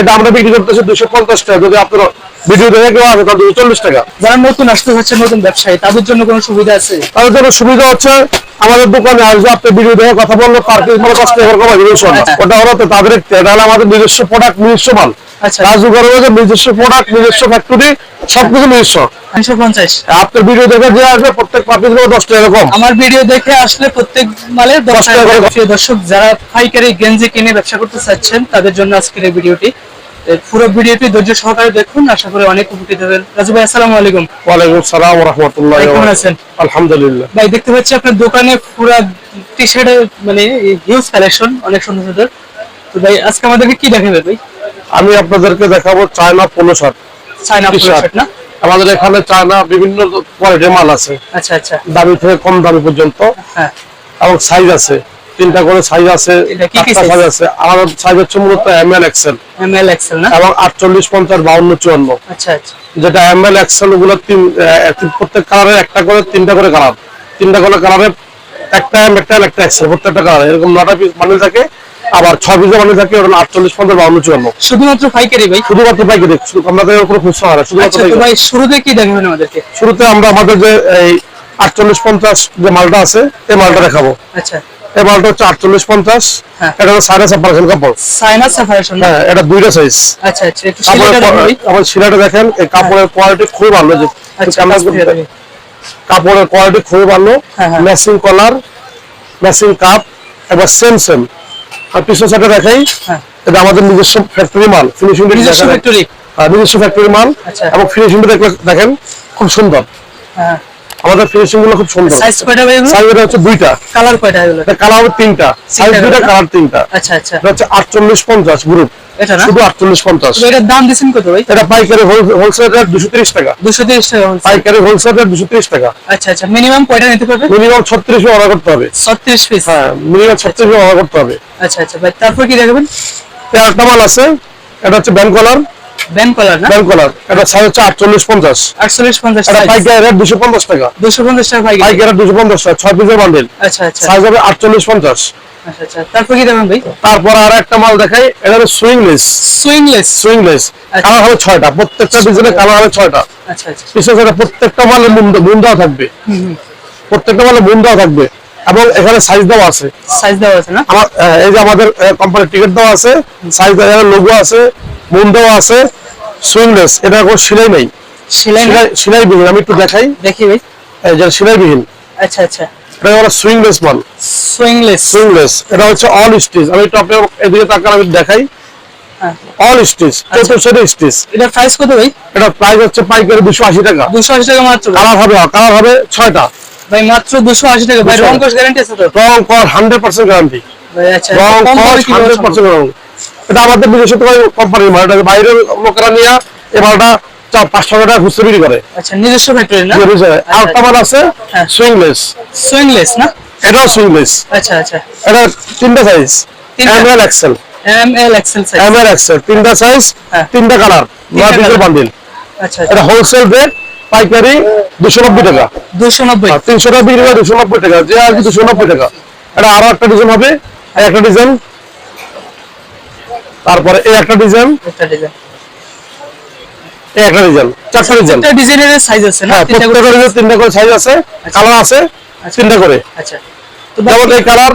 এটা আমরা বিক্রি করতেছি দুশো পঞ্চাশ টাকা। যদি আপনার ভিডিও দেখে কেউ আসে তাহলে দুশো চল্লিশ টাকা। যারা নতুন আসতে হচ্ছে নতুন ব্যবসায়ী তাদের জন্য কোনো সুবিধা আছে? তাদের জন্য সুবিধা হচ্ছে আমাদের দোকানে আসবে আপনি ভিডিও দেখে কথা বললে পার পিস মানে কষ্ট এবার কমাই দিবেন শোনা। ওটা হলো তাদের একটা, এটা হলো আমাদের নিজস্ব প্রোডাক্ট নিজস্ব মাল। আচ্ছা। রাজু নিজস্ব প্রোডাক্ট নিজস্ব ফ্যাক্টরি সবকিছু নিজস্ব। পঞ্চাশ। আপনার ভিডিও দেখে যে আসবে প্রত্যেক দশ টাকা আমার ভিডিও দেখে আসলে প্রত্যেক মালে দশ টাকা করে করে। দর্শক যারা পাইকারি গেঞ্জি কিনে ব্যবসা করতে চাচ্ছেন তাদের জন্য আজকের এই ভিডিওটি পুরো ভিডিওটি ধৈর্য সহকারে দেখুন। আশা করি অনেক উপকৃত হবেন। রাজু ভাই আসসালামু আলাইকুম। ওয়ালাইকুম সালাম রহমতুল্লাহ ভাই, কেমন আছেন? আলহামদুলিল্লাহ। ভাই দেখতে পাচ্ছি আপনার দোকানে পুরো টি শার্টের মানে হিউজ কালেকশন অনেক সুন্দর সুন্দর। তো ভাই আজকে আমাদেরকে কি দেখাবে ভাই? আমি আপনাদেরকে দেখাবো China polo shirt China T-shirt. Shirt না? আমাদের এখানে চায়না বিভিন্ন কোয়ালিটির মাল আছে। আচ্ছা আচ্ছা। দামি থেকে কম দামি পর্যন্ত। হ্যাঁ। এবং সাইজ আছে। তিনটা করে সাইজ আছে সাইজ আছে। আমাদের সাইজ হচ্ছে মূলত M L XL M L XL না? এবং আটচল্লিশ পঞ্চাশ বাউন্ন চুয়ান্ন। আচ্ছা আচ্ছা। যেটা এম এল এক্সেল ওগুলো তিন প্রত্যেক কালারে একটা করে তিনটা করে কালার তিনটা করে কালারে একটা এম একটা একটা এক্সেল প্রত্যেকটা কালার এরকম নটা পিস বানিয়ে থাকে আবার ছয় পিসে বানিয়ে থাকে ওটা আটচল্লিশ পঞ্চাশ বাউন্ন চুয়ান্ন। শুধুমাত্র পাইকারি ভাই? শুধুমাত্র পাইকারি। শুধু আমাদের উপরে খুচরা হয় শুধুমাত্র আচ্ছা ভাই শুরুতে কি দেখাবেন আমাদেরকে? শুরুতে আমরা আমাদের যে এই আটচল্লিশ পঞ্চাশ যে মালটা আছে এই মালটা দেখাবো। আচ্ছা। মালটা হচ্ছে আটচল্লিশ পঞ্চাশ। হ্যাঁ। এটা হচ্ছে সাড়ে সেপারেশন কাপড়। সাইনা সাফারেশন না? হ্যাঁ এটা দুইটা সাইজ আচ্ছা আচ্ছা কাপড়ের সিলাটা দেখেন এই কাপড়ের কোয়ালিটি খুবই ভালো। যে আচ্ছা। কাপড়ের কোয়ালিটি খুবই ভালো। হ্যাঁ, হ্যাঁ। ম্যাচিং কলার ম্যাচিং কাপ একবার সেম সেম আর পিছনের সাইডে দেখাই হ্যাঁ। এটা আমাদের নিজস্ব ফ্যাক্টরি মাল ফিনিশিং নিজস্ব ফ্যাক্টরি নিজস্ব ফ্যাক্টরি মাল। আচ্ছা। এবং ফিনিশিং দেখলে দেখেন খুব সুন্দর। হ্যাঁ। আমাদের ফিনিশিংগুলো খুব সুন্দর। সাইজ কয়টা ভাই এগুলো? সাইজ হচ্ছে দুইটা। কালার কয়টা এগুলো? এটা কালার তিনটা। সাইজ দুইটা কালার তিনটা। আচ্ছা আচ্ছা। এটা হচ্ছে আটচল্লিশ পঞ্চাশ গ্রুপ এটা না? শুধু আটচল্লিশ পঞ্চাশ। তো এটার দাম দিছেন কত ভাই? এটা পাইকারি হোলসেল রেট দুশো তিরিশ টাকা। দুশো তিরিশ টাকা পাইকারি হোলসেল রেট দুশো তিরিশ টাকা। আচ্ছা আচ্ছা। মিনিমাম কয়টা নিতে পারবে? মিনিমাম ছত্রিশ অর্ডার করতে হবে। ছত্রিশ পিস? হ্যাঁ মিনিমাম ছত্রিশ অর্ডার করতে হবে। আচ্ছা আচ্ছা। ভাই তারপর কি দেখাবেন? একটা মাল আছে। এটা হচ্ছে ব্যাংক কলার ব্যান কলার না? কলার এটা সাইজ হচ্ছে আটচল্লিশ পঞ্চাশ। আটচল্লিশ পঞ্চাশ এটা পাইকারি রেট দুশো পঞ্চাশ টাকা। দুশো পঞ্চাশ টাকা পাইকারি। পাইকারি রেট দুশো পঞ্চাশ টাকা ছয় পিসের বান্ডেল আচ্ছা আচ্ছা। সাইজ হবে আটচল্লিশ পঞ্চাশ। তারপর কি দেখাবেন ভাই? তারপর আর একটা মাল দেখাই এটা হচ্ছে সুইংলেস সুইংলেস সুইংলেস। কালার হবে ছয়টা প্রত্যেকটা ডিজাইনের কালার হবে ছয়টা। আচ্ছা আচ্ছা। বিশেষ করে প্রত্যেকটা মালে দেওয়া থাকবে। প্রত্যেকটা এবং এখানে সাইজ দেওয়া আছে। সাইজ দেওয়া আছে না? আমার এই যে আমাদের কোম্পানির টিকিট দেওয়া আছে। সাইজ দেওয়া লোগো আছে। মুন দেওয়া আছে সুইংলেস এটা কোনো সিলাই নেই। সেলাই না? সিলাই সিলাই বিহীন আমি একটু দেখাই। দেখি ভাই। এই যে সিলাই বিহীন আচ্ছা আচ্ছা। এটা হলো সুইংলেস মাল সুইংলেস। সুইংলেস এটা হচ্ছে অল স্টিচ। আমি টপে এদিকে তাকান আমি দেখাই। হ্যাঁ। অল স্টিচ চতুর্থ স্টিচ। এটা প্রাইস কত ভাই? এটা প্রাইস হচ্ছে পাইকারি দুশো আশি টাকা। দুশো আশি টাকা মাত্র। কালার হবে কালার হবে ছয়টা। ভাই মাত্র দুশো আশি টাকা। ভাই রং কোর্স গ্যারান্টি আছে তো? রং কর হান্ড্রেড পার্সেন্ট গ্যারান্টি আচ্ছা। রং কর হান্ড্রেড পার্সেন্ট এটা আমাদের নিজস্ব কোম্পানির মাল এটা বাইরের লোকেরা নিয়ে এই মালটা চার পাঁচশো টাকা খুচরো বিক্রি করে। আচ্ছা নিজস্ব ফ্যাক্টরি না? আর মাল আছে হ্যাঁ। সুইংলেস সুইংলেস না? এটাও সুইংলেস আচ্ছা আচ্ছা। এটা তিনটা size M L XL M L XL size M L XL তিনটা সাইজ হ্যাঁ। তিনটা কালার নয় পিসের বান্ডিল আচ্ছা এটা হোলসেল রেট পাইকারি দুশো নব্বই টাকা। দুশো নব্বই। তিনশো টাকা বিক্রি করে দুশো নব্বই টাকা। যে আর কি দুশো নব্বই টাকা। এটা আরও একটা ডিজাইন হবে একটা ডিজাইন তারপরে এই একটা ডিজাইন। একটা ডিজাইন। এই একটা ডিজাইন চারটা ডিজাইন। ডিজাইনের সাইজ আছে না? হ্যাঁ তিনটা করে তিনটা করে সাইজ আছে কালার আছে তিনটা করে। আচ্ছা। তো ভাই, যেমন এই কালার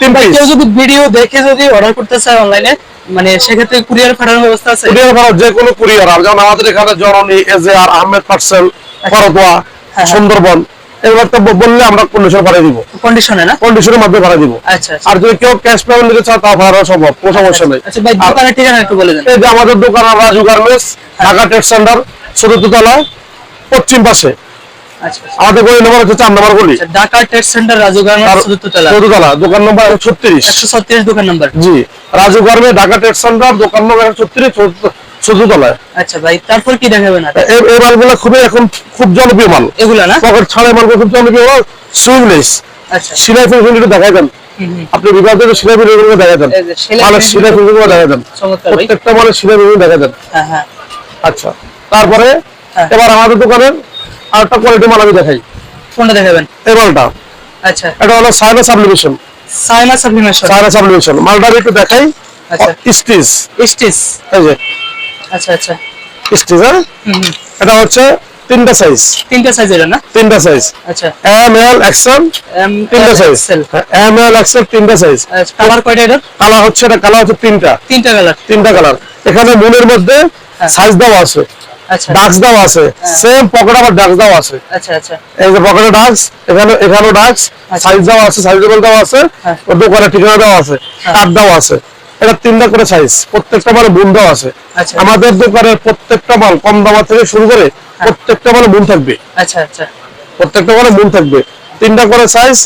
তিন পিস কেউ যদি ভিডিও দেখে যদি অর্ডার করতে চায় অনলাইনে মানে সেক্ষেত্রে কুরিয়ার পাঠানোর ব্যবস্থা আছে? কুরিয়ার যে কোনো কুরিয়ার আর যেমন আমাদের এখানে জননী এজে আর আহমেদ পার্সেল করতোয়া হ্যাঁ। সুন্দরবন। এগুলো তো বললে আমরা কন্ডিশন ভাড়া দিব। কন্ডিশনে না? কন্ডিশনের মাধ্যমে ভাড়া দিব। আচ্ছা আচ্ছা। আর যদি কেউ ক্যাশ পেমেন্ট নিতে চায় তা ভাড়া সম্ভব কোনো সমস্যা নেই। আচ্ছা ভাই দোকানের ঠিকানা একটু বলে দেন। এই যে আমাদের দোকান Raju garments Dhaka Tex centre চতুর্থ তলা পশ্চিম পাশে। আচ্ছা আমাদের গলি নম্বর হচ্ছে চার নম্বর গলি। আচ্ছা Dhaka Tex centre Raju garments চতুর্থ তলা দোকান নম্বর ছত্রিশ। একশো দোকান নাম্বার জি Raju garments Dhaka Tex centre দোকান নম্বর ছত্রিশ তলায় আচ্ছা ভাই তারপর কি দেখাবেন এই মালগুলো খুবই এখন খুব জনপ্রিয় মাল। এগুলা না? পকেট ছাড়া মালগুলো খুব জনপ্রিয় মাল সুইংলেস আচ্ছা। সিলাই একটু। আপনি বিভাগ থেকে সিলাই মালের সিলাই প্রত্যেকটা মালের সিলাই তারপরে হ্যাঁ। এবার আমাদের দোকানের আরেকটা কোয়ালিটি মাল আমি দেখাই। কোনটা দেখাবেন? এই মালটা। আচ্ছা। এটা হলো সাইনা সাবলিমেশন সাইনা সাবলিমেশন সাইনা সাবলিমেশন মালটা একটু দেখাই। আচ্ছা। স্টিচ স্টিচ এই যে। আচ্ছা আচ্ছা। স্টিচ হ্যাঁ। এটা হচ্ছে তিনটা সাইজ তিনটা সাইজ এটা না? তিনটা সাইজ আচ্ছা। এম এল এক্সেল এম তিনটা সাইজ এম এল এক্সেল তিনটা সাইজ কালার কয়টা এটা কালার হচ্ছে এটা কালার হচ্ছে তিনটা। তিনটা কালার তিনটা কালার এখানে মুনের মধ্যে হ্যাঁ। সাইজ দেওয়া আছে। আচ্ছা। ডাক্স দেওয়া আছে। সেম পকেট আবার ডাক্স দেওয়া আছে। আচ্ছা আচ্ছা। এই যে পকেটে ডাক্স এখানে এখানেও ডাক্স আচ্ছা। সাইজ দেওয়া আছে সাইজ দেওয়া আছে হ্যাঁ। ওর দোকানে ঠিকানা দেওয়া আছে কার্ড দেওয়া আছে। এটা তিনটা করে সাইজ প্রত্যেকটা মানে বুন দেওয়া আছে। আচ্ছা। আমাদের দোকানের প্রত্যেকটা মাল কম দামা থেকে শুরু করে প্রত্যেকটা মানে বুন থাকবে। আচ্ছা আচ্ছা। প্রত্যেকটা মানে বুন থাকবে। তিনটা করে সাইজ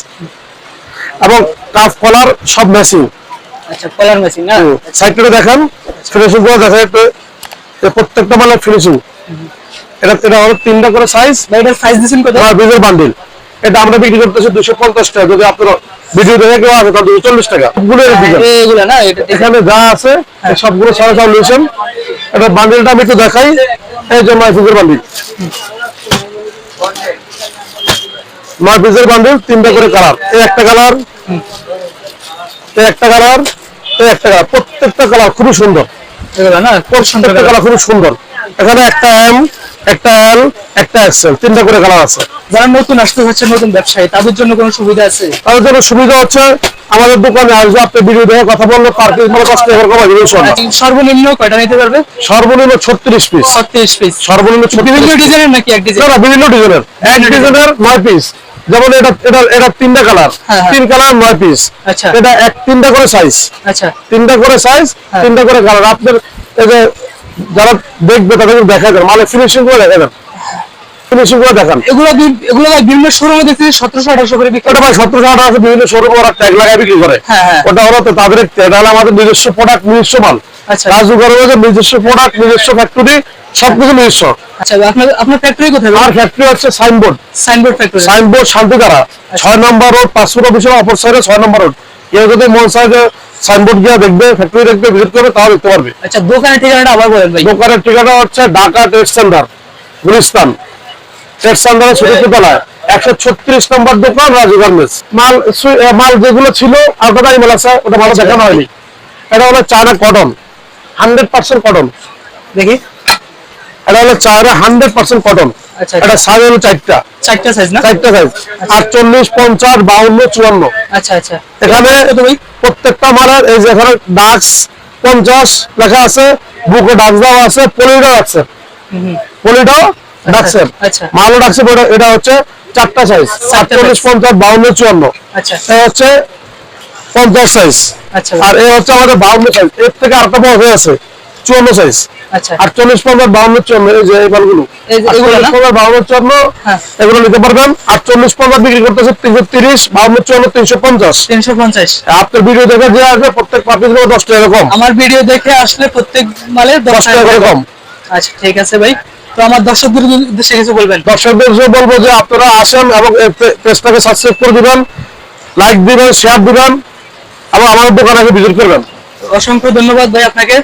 এবং কাফ কলার সব ম্যাচিং আচ্ছা কলার মেশিন না? সাইডটা দেখেন ফিনিশিংগুলো দেখেন একটু। এ প্রত্যেকটা ফিনিশিং এটা এটা হলো তিনটা করে সাইজ এটার সাইজ দিছেন কত আর বান্ডিল এটা আমরা বিক্রি করতেছি দুশো পঞ্চাশ টাকা। যদি আপনার ভিডিও দেখে কেউ আসে তাহলে চল্লিশ টাকা। সবগুলো এর দিকে। এগুলো না এখানে যা আছে সবগুলো সাড়ে চার এটা বান্ডিলটা আমি একটু দেখাই। এই যে নয় বান্ডিল। তিনটা করে কালার। এই একটা কালার এই একটা কালার এই একটা কালার। প্রত্যেকটা কালার খুবই সুন্দর। না খুব সুন্দর প্রত্যেকটা কালার খুবই সুন্দর। এখানে একটা এম একটা এল একটা এক্সেল তিনটা করে কালার আছে। যারা নতুন আসতে হচ্ছে নতুন ব্যবসায়ী তাদের জন্য কোনো সুবিধা আছে? তাদের জন্য সুবিধা হচ্ছে আমাদের দোকানে আসবে আপনি ভিডিও দেখে কথা বলল পার পিস মানে কষ্ট এবার কমাই দিবেন। সর্বনিম্ন কয়টা নিতে পারবে? সর্বনিম্ন ছত্রিশ পিস ছত্রিশ পিস সর্বনিম্ন বিভিন্ন ডিজাইনের নাকি এক ডিজাইন না বিভিন্ন ডিজাইনের এক ডিজাইনের নয় পিস যেমন এটা এটা এটা তিনটা কালার হ্যাঁ, হ্যাঁ। তিন কালার নয় পিস আচ্ছা। এটা এক তিনটা করে সাইজ আচ্ছা। তিনটা করে সাইজ হ্যাঁ। তিনটা করে কালার আপনার এই যে যারা দেখবে তাদেরকে দেখা যাবে মানে ফিনিশিং করে দেখা দেন। ফিনিশিং দেখান। এগুলো এগুলো বিভিন্ন শোরুমে দেখছি সতেরোশো আঠারোশো করে বিক্রি ওটা ভাই সতেরোশো আঠারোশো বিভিন্ন শোরুম ওরা ট্যাগ লাগায় বিক্রি করে। ওটা হলো তো তাদের এটা আমাদের নিজস্ব প্রোডাক্ট নিজস্ব মাল। রাজু নিজস্ব প্রোডাক্ট নিজস্ব ফ্যাক্টরি সবকিছু নিজস্ব। আচ্ছা আপনার আপনার ফ্যাক্টরি কোথায়? আর ফ্যাক্টরি হচ্ছে signboard signboard factory signboard Shantidhara ছয় নম্বর রোড পাঁচশো অফিসের অপর সাইডে ছয় নম্বর রোড কেউ যদি মন সাইনবোর্ড গিয়ে দেখবে ফ্যাক্টরি দেখবে ভিজিট করবে তাহলে দেখতে পারবে। আচ্ছা দোকানের ঠিকানাটা আবার বলেন ভাই। দোকানের ঠিকানা হচ্ছে ঢাকা সেন্টার গুলিস্তান। ট্রেড সেন্টারের ছোট একশো ছত্রিশ নম্বর দোকান রাজু গার্মেন্টস। মাল মাল যেগুলো ছিল আর কথা মাল আছে ওটা ভালো দেখানো হয়নি। এটা হলো China cotton hundred percent cotton. দেখি। এটা হলো চায়না হান্ড্রেড পার্সেন্ট কটন। আচ্ছা এটা সাইজ হলো চারটা। চারটা সাইজ না? চারটা সাইজ আটচল্লিশ পঞ্চাশ বাউন্ন চুয়ান্ন। আচ্ছা আচ্ছা। এখানে প্রত্যেকটা মালের এই যে এখানে ডাক্স পঞ্চাশ লেখা আছে বুকে ডাক্স দেওয়া আছে পলিটাও আছে। পলিটাও আচ্ছা। মালও ডাক্সে এটা হচ্ছে চারটা সাইজ সাতচল্লিশ পঞ্চাশ বাউন্ন চুয়ান্ন। আচ্ছা। হচ্ছে পঞ্চাশ সাইজ আচ্ছা। আর এই হচ্ছে আমাদের বাউন্ন সাইজ এর থেকে আরেকটা বড় হয়ে আছে চুয়ান্ন সাইজ আচ্ছা। আটচল্লিশ পঞ্চাশ বাউন্ন চুয়ান্ন এই যে এই মালগুলো বাউন্ন চুয়ান্ন হ্যাঁ। এগুলো নিতে পারবেন। আটচল্লিশ পঞ্চাশ বিক্রি করতেছে তিনশো তিরিশ বাউন্ন চুয়ান্ন তিনশো পঞ্চাশ। তিনশো পঞ্চাশ। আপনার ভিডিও দেখে যে আসবে প্রত্যেক পাপিস দশ টাকা কম। আমার ভিডিও দেখে আসলে প্রত্যেক মালে দশ টাকা কম। আচ্ছা ঠিক আছে ভাই। তো আমার দর্শকদের উদ্দেশ্যে কিছু বলবেন? দর্শকদের বলব যে আপনারা আসেন এবং পেজটাকে সাবস্ক্রাইব করে দিবেন লাইক দিবেন শেয়ার দিবেন এবং আমাদের দোকানে ভিজিট করবেন। অসংখ্য ধন্যবাদ ভাই আপনাকে।